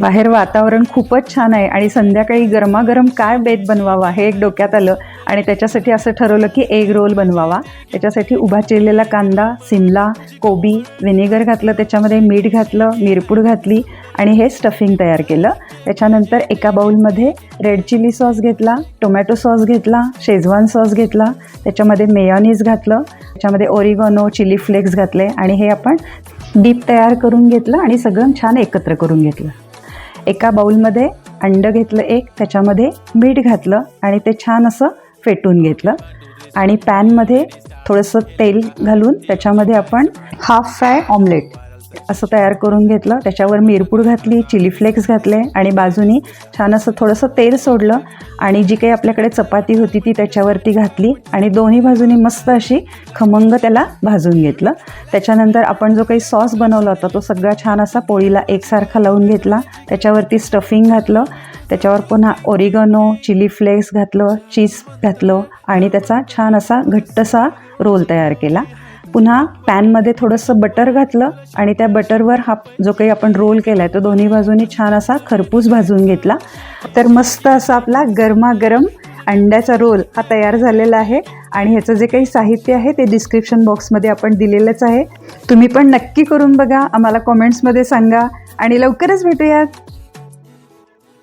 बाहेर वातावरण खूपच छान आहे आणि संध्याकाळी गरमागरम काय बेत बनवावा हे एक डोक्यात आलं आणि त्याच्यासाठी असं ठरवलं की एग रोल बनवावा. त्याच्यासाठी उभा चिरलेला कांदा सिमला कोबी व्हिनेगर घातलं त्याच्यामध्ये मीठ घातलं मिरपूड घातली आणि हे स्टफिंग तयार केलं. त्याच्यानंतर एका बाउलमध्ये रेड चिली सॉस घेतला टोमॅटो सॉस घेतला शेजवान सॉस घेतला त्याच्यामध्ये मेयोनीज घातलं त्याच्यामध्ये ओरिगोनो चिली फ्लेक्स घातले आणि हे आपण डीप तयार करून घेतलं आणि सगळं छान एकत्र करून घेतलं. एका बाऊलमध्ये अंडं घेतलं एक त्याच्यामध्ये मीठ घातलं आणि ते छान असं फेटून घेतलं. आणि पॅनमध्ये थोडंसं तेल घालून त्याच्यामध्ये आपण हाफ फ्राय ऑमलेट असं तयार करून घेतलं. त्याच्यावर मिरपूड घातली चिली फ्लेक्स घातले आणि बाजूनी छान असं थोडंसं तेल सोडलं आणि जी काही आपल्याकडे चपाती होती ती त्याच्यावरती घातली आणि दोन्ही बाजूनी मस्त अशी खमंग त्याला भाजून घेतलं. त्याच्यानंतर आपण जो काही सॉस बनवला होता तो सगळा छान असा पोळीला एकसारखा लावून घेतला. त्याच्यावरती स्टफिंग घातलं. त्याच्यावर पुन्हा ओरिगनो चिली फ्लेक्स घातलं चीज घातलं आणि त्याचा छान असा घट्टसा रोल तयार केला. पुन्हा पॅनमध्ये थोडंसं बटर घातलं आणि त्या बटरवर हा जो काही आपण रोल केला आहे तो दोन्ही बाजूनी छान असा खरपूस भाजून घेतला. तर मस्त असा आपला गरमागरम अंड्याचा रोल हा तयार झालेला आहे आणि ह्याचं जे काही साहित्य आहे ते डिस्क्रिप्शन बॉक्समध्ये आपण दिलेलंच आहे. तुम्ही पण नक्की करून बघा आम्हाला कॉमेंट्समध्ये सांगा आणि लवकरच भेटूयात.